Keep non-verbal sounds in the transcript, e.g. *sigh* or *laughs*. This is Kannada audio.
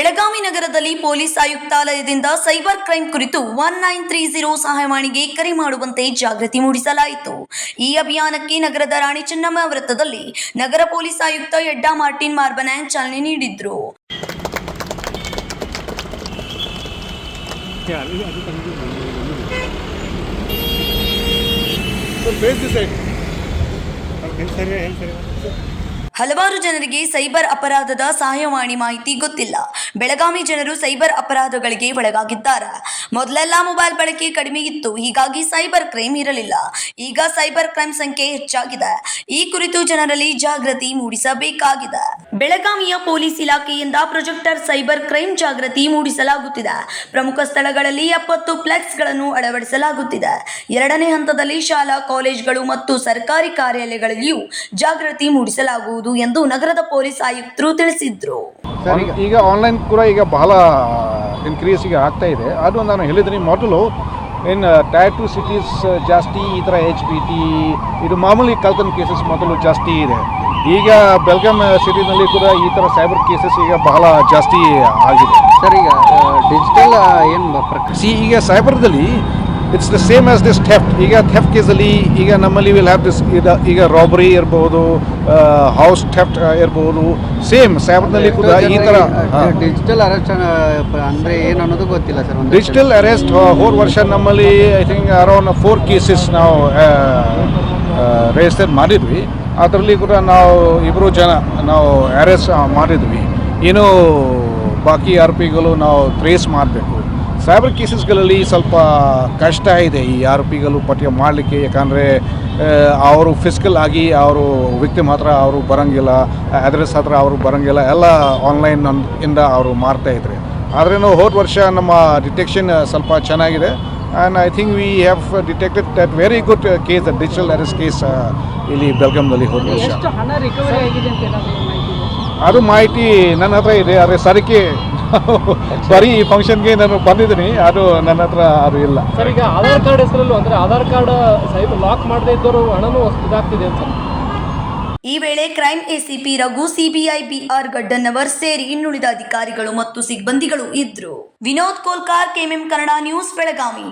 ಬೆಳಗಾವಿ ನಗರದಲ್ಲಿ ಪೊಲೀಸ್ ಆಯುಕ್ತಾಲಯದಿಂದ ಸೈಬರ್ ಕ್ರೈಂ ಕುರಿತು ಒನ್ ನೈನ್ ತ್ರೀ ಜೀರೋ ಸಹಾಯವಾಣಿಗೆ ಕರೆ ಮಾಡುವಂತೆ ಜಾಗೃತಿ ಮೂಡಿಸಲಾಯಿತು. ಈ ಅಭಿಯಾನಕ್ಕೆ ನಗರದ ರಾಣಿ ಚೆನ್ನಮ್ಮ ವೃತ್ತದಲ್ಲಿ ನಗರ ಪೊಲೀಸ್ ಆಯುಕ್ತ ಎಡ್ಡಾ ಮಾರ್ಟಿನ್ ಮಾರ್ಬನಾಯ್ ಚಾಲನೆ ನೀಡಿದ್ರು. ಹಲವಾರು ಜನರಿಗೆ ಸೈಬರ್ ಅಪರಾಧದ ಸಹಾಯವಾಣಿ ಮಾಹಿತಿ ಗೊತ್ತಿಲ್ಲ. ಬೆಳಗಾವಿ ಜನರು ಸೈಬರ್ ಅಪರಾಧಗಳಿಗೆ ಒಳಗಾಗಿದ್ದಾರೆ. ಮೊದಲೆಲ್ಲಾ ಮೊಬೈಲ್ ಬಳಕೆ ಕಡಿಮೆ ಇತ್ತು. ಹೀಗಾಗಿ ಸೈಬರ್ ಕ್ರೈಮ್ ಇರಲಿಲ್ಲ. ಈಗ ಸೈಬರ್ ಕ್ರೈಮ್ ಸಂಖ್ಯೆ ಹೆಚ್ಚಾಗಿದೆ. ಈ ಕುರಿತು ಜನರಲ್ಲಿ ಜಾಗೃತಿ ಮೂಡಿಸಬೇಕಾಗಿದೆ. ಬೆಳಗಾವಿಯ ಪೊಲೀಸ್ ಇಲಾಖೆಯಿಂದ ಪ್ರೊಜೆಕ್ಟರ್ ಸೈಬರ್ ಕ್ರೈಂ ಜಾಗೃತಿ ಮೂಡಿಸಲಾಗುತ್ತಿದೆ. ಪ್ರಮುಖ ಸ್ಥಳಗಳಲ್ಲಿ ಎಪ್ಪತ್ತು ಫ್ಲೆಕ್ಸ್ಗಳನ್ನು ಅಳವಡಿಸಲಾಗುತ್ತಿದೆ. ಎರಡನೇ ಹಂತದಲ್ಲಿ ಶಾಲಾ, ಕಾಲೇಜುಗಳು ಮತ್ತು ಸರ್ಕಾರಿ ಕಾರ್ಯಾಲಯಗಳಲ್ಲಿಯೂ ಜಾಗೃತಿ ಮೂಡಿಸಲಾಗುವುದು ಎಂದು ನಗರದ ಪೊಲೀಸ್ ಆಯುಕ್ತರು ತಿಳಿಸಿದ್ರು. ಈಗ- ಆನ್ಲೈನ್ ಕೂಡ ಈಗ ಬಹಳ ಇನ್ಕ್ರೀಸ್ ಆಗ್ತಾ ಇದೆ. ಅದು ನಾನು ಹೇಳಿದ್ರೆ ಮೊದಲು ಇನ್ ಟೈರ್ ಟು ಸಿಟೀಸ್ ಜಾಸ್ತಿ ಈ ಥರ ಎಚ್ ಪಿ ಟಿ ಇದು ಮಾಮೂಲಿ ಕಳ್ತನ ಕೇಸಸ್ ಮೊದಲು ಜಾಸ್ತಿ ಇದೆ. ಈಗ ಬೆಲ್ಗಾಮ್ ಸಿಟಿನಲ್ಲಿ ಕೂಡ ಈ ಥರ ಸೈಬರ್ ಕೇಸಸ್ ಈಗ ಬಹಳ ಜಾಸ್ತಿ ಆಗಿದೆ. ಸರ್ ಈಗ ಡಿಜಿಟಲ್ ಏನು ಸಿ ಈಗ ಸೈಬರ್ದಲ್ಲಿ it's the same as this theft ಈಗ ಥೆಫ್ಟ್ ಕೇಸಲ್ಲಿ ಈಗ ನಮ್ಮಲ್ಲಿ ವಿಲ್ ಹ್ಯಾವ್ ದಿಸ್ ಈಗ ಈಗ ರಾಬರಿ ಇರ್ಬೋದು ಹೌಸ್ ಥೆಫ್ಟ್ ಇರ್ಬೋದು. ಸೇಮ್ ಸ್ಯಾಬ್ನಲ್ಲಿ ಕೂಡ ಈ ಥರ ಡಿಜಿಟಲ್ ಅರೆಸ್ಟ್ ಅಂದರೆ ಏನು ಅನ್ನೋದು ಗೊತ್ತಿಲ್ಲ ಸರ್ ಡಿಜಿಟಲ್ ಅರೆಸ್ಟ್ ಹೋರ್ ವರ್ಷ ನಮ್ಮಲ್ಲಿ I think around four cases ನಾವು ರಿಜಿಸ್ಟರ್ ಮಾಡಿದ್ವಿ. ಅದರಲ್ಲಿ ಕೂಡ ನಾವು ಇಬ್ಬರು ಜನ ನಾವು ಅರೆಸ್ಟ್ ಮಾಡಿದ್ವಿ. ಇನ್ನು ಬಾಕಿ ಆರೋಪಿಗಳು ನಾವು ಟ್ರೇಸ್ ಮಾಡಬೇಕು. ಸೈಬರ್ ಕೇಸಸ್ಗಳಲ್ಲಿ ಸ್ವಲ್ಪ ಕಷ್ಟ ಇದೆ ಈ ಆರೋಪಿಗಳು ಪಠ್ಯ ಮಾಡಲಿಕ್ಕೆ. ಯಾಕಂದರೆ ಅವರು ಫಿಸಿಕಲ್ ಆಗಿ ಅವರು ವ್ಯಕ್ತಿ ಹತ್ರ ಅವರು ಬರೋಂಗಿಲ್ಲ ಅಡ್ರೆಸ್ ಹತ್ರ ಅವರು ಬರೋಂಗಿಲ್ಲ, ಎಲ್ಲ ಆನ್ಲೈನ್ ಇಂದ ಅವರು ಮಾಡ್ತಾ ಇದ್ರು. ಆದ್ರೂ ಹೋದ ವರ್ಷ ನಮ್ಮ ಡಿಟೆಕ್ಷನ್ ಸ್ವಲ್ಪ ಚೆನ್ನಾಗಿದೆ. And I think we have detected that very good case digital arrest case ಇಲ್ಲಿ ಬೆಳಗಾಂನಲ್ಲಿ ಹೋದ ವರ್ಷ. ಅದು ಮಾಹಿತಿ ನನ್ನ ಹತ್ರ ಇದೆ ಆದರೆ ಸರಿಕೆ *laughs* ಬರೀ ಈ ಫಂಕ್ಷನ್ಗೆ ನಾನು ಬಂದಿದ್ದೀನಿ ಅದು ನನ್ನ ಹತ್ರ ಅದು ಇಲ್ಲ. ಸರ್ ಈಗ ಆಧಾರ್ ಕಾರ್ಡ್ ಹೆಸರಲ್ಲೂ ಅಂದ್ರೆ ಆಧಾರ್ ಕಾರ್ಡ್ ಸೈಬರ್ ಲಾಕ್ ಮಾಡದೇ ಇದ್ದವರು ಹಣನೂ ಇದಾಗ್ತಿದೆ ಅಂತ. ಈ ವೇಳೆ crime ACP Raghu CBI BR Gaddannavar ಸೇರಿ ಇನ್ನುಳಿದ ಅಧಿಕಾರಿಗಳು ಮತ್ತು ಸಿಬ್ಬಂದಿಗಳು ಇದ್ರು. Vinod Kolkar KMM Kannada news Belagavi.